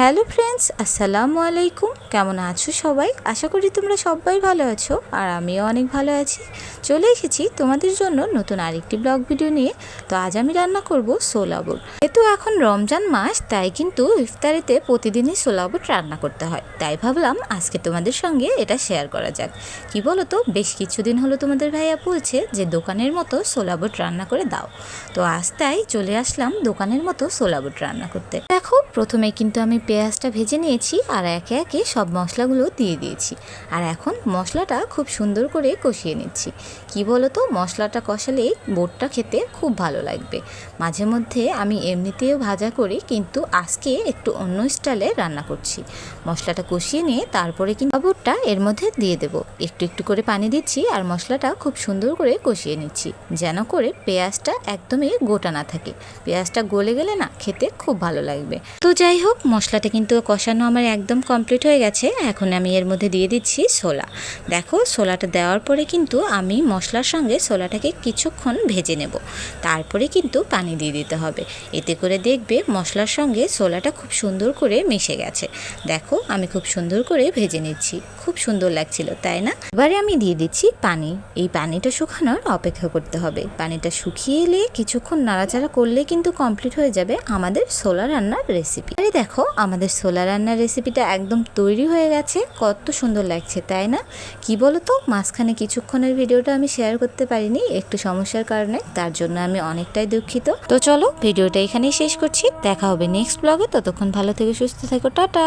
Hello friends, আসসালামু আলাইকুম। কেমন আছো সবাই? আশা করি তোমরা সবাই ভালো আছো আর আমিও অনেক ভালো আছি। চলে এসেছি তোমাদের জন্য নতুন আরেকটি ব্লগ ভিডিও নিয়ে। তো আজ আমি রান্না করব সোলাবুট যেহেতু এখন রমজান মাস, তাই কিন্তু ইফতারিতে প্রতিদিনই সোলাবুট রান্না করতে হয়। তাই ভাবলাম আজকে তোমাদের সঙ্গে এটা শেয়ার করা যাক। কি বলো তো বেশ কিছুদিন হলো তোমাদের ভাইয়া বলছে যে দোকানের মতো সোলাবুট রান্না করে দাও। তো আজ তাই চলে আসলাম দোকানের মতো সোলাবুট রান্না করতে। দেখো, প্রথমে কিন্তু আমি পেঁয়াজটা ভেজে নিয়েছি আর একে একে সব মশলাগুলো দিয়ে দিয়েছি। আর এখন মশলাটা খুব সুন্দর করে কষিয়ে নিচ্ছি। কি বলো তো মশলাটা কষালেই বোটটা খেতে খুব ভালো লাগবে। মাঝে মধ্যে আমি এমনিতেও ভাজা করি, কিন্তু আজকে একটু অন্য স্টাইলে রান্না করছি। মশলাটা কষিয়ে নিয়ে তারপরে কিন্তু বোটটা এর মধ্যে দিয়ে দেবো। একটু একটু করে পানি দিচ্ছি আর মশলাটা খুব সুন্দর করে কষিয়ে নিচ্ছি, যেন করে পেঁয়াজটা একদমই গোটা না থাকে। পেঁয়াজটা গলে গেলে না খেতে খুব ভালো লাগবে। তো যাই হোক মশলাটা কিন্তু কষানো আমার একদম কমপ্লিট হয়ে গেছে। এখন আমি এর মধ্যে দিয়ে দিচ্ছি ছোলা। দেখো, ছোলাটা দেওয়ার পরে কিন্তু আমি মশলার সঙ্গে ছোলাটাকে কিছুক্ষণ ভেজে নেব। তারপরে কিন্তু পানি দিয়ে দিতে হবে। এতে করে দেখবে মশলার সঙ্গে ছোলাটা খুব সুন্দর করে মিশে গেছে। দেখো, আমি খুব সুন্দর করে ভেজে নিচ্ছি। খুব সুন্দর লাগছিল, তাই না? এবারে আমি দিয়ে দিচ্ছি পানি। এই পানিটা শুকানোর অপেক্ষা করতে হবে। পানিটা শুকিয়ে এলে কিছুক্ষণ নাড়াচাড়া করলে কিন্তু কমপ্লিট হয়ে যাবে আমাদের ছোলা রান্নার রেসিপি আরে দেখো আমাদের ছোলা রান্নার রেসিপিটা একদম তৈরি হয়ে গেছে। কত সুন্দর লাগছে, তাই না? কি বলো তো মাঝখানে কিছুক্ষণের ভিডিওটা আমি শেয়ার করতে পারিনি, একটু সমস্যার কারণে, তার জন্য আমি অনেকটাই দুঃখিত। তো চলো, ভিডিওটা এখানেই শেষ করছি। দেখা হবে নেক্সট ব্লগে ততক্ষণ ভালো থেকে সুস্থ থেকো, টাটা!